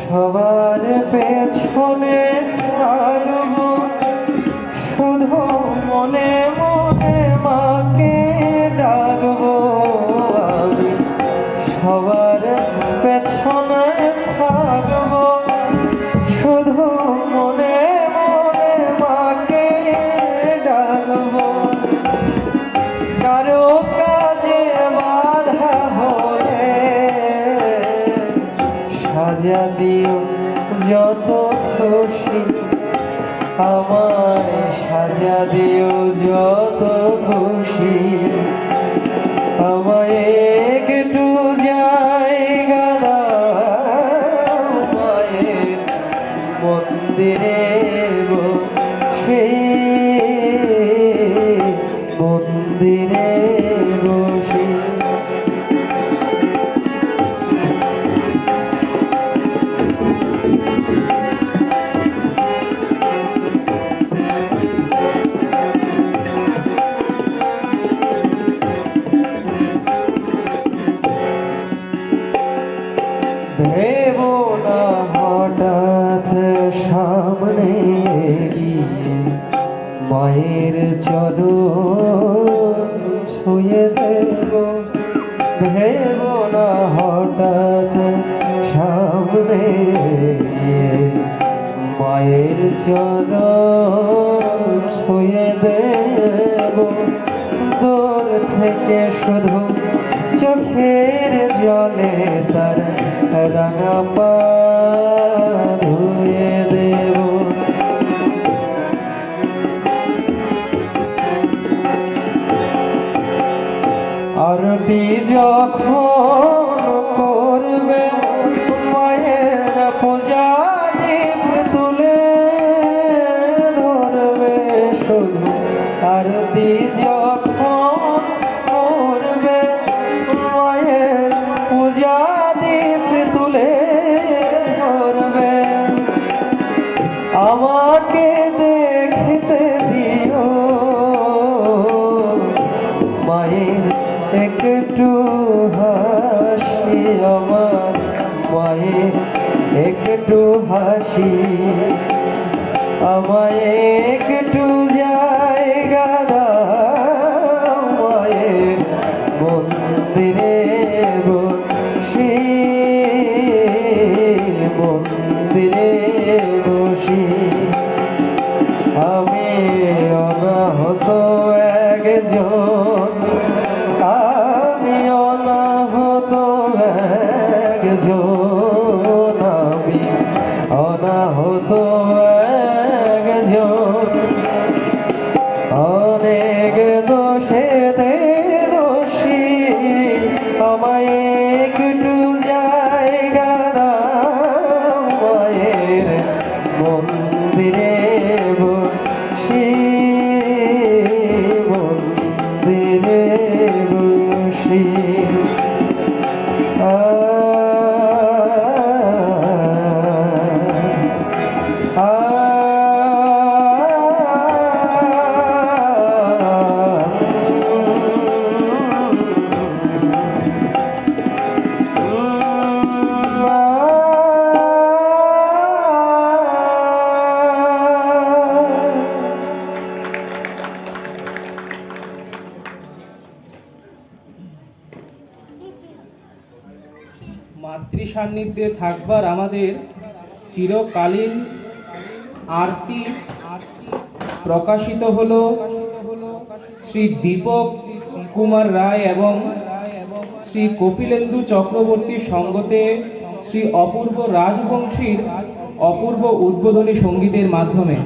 সবার পেছনে থাকব শুধু মনে মনে মাকে ডাকবো। আমি সবার পেছনে থাকব শুধু মনে মনে মাকে ডাকবো। কারও সাজা দিও যত খুশি আমায় সাজা দিও যত মায়ের চরণ ছুঁয়ে দেব ভেব না হঠাৎ সামনে মায়ের চরণ ছুঁয়ে দেব, দূর থেকে শুধু চোখের জলে তার রাঙা পা আরতি যখন করবে মায়ের পূজা, দীপ তুলে ধরবে শুধু। আরতি যখন করবে মায়ের পূজা, দীপ তুলে ধরবে। আমাকে একটু হাসি আমার মায়ের একটু হাসি আমায়, একটু জায়গা দাও মায়ের মন্দিরে বসি মন্দিরে বসি। আমি অনাহত একজন অনাহত একজন। অনেক দোষেতে দোষী। আমায় একটু জায়গা মায়ের মন্দিরে বসি। মাতৃ সান্নিধ্যে থাকবার আমাদের চিরকালীন আরতি প্রকাশিত হল শ্রী দীপক কুমার রায় এবং শ্রী কপিলেন্দু চক্রবর্তীর সঙ্গতে শ্রী অপূর্ব রাজবংশীর অপূর্ব উদ্বোধনী সঙ্গীতের মাধ্যমে।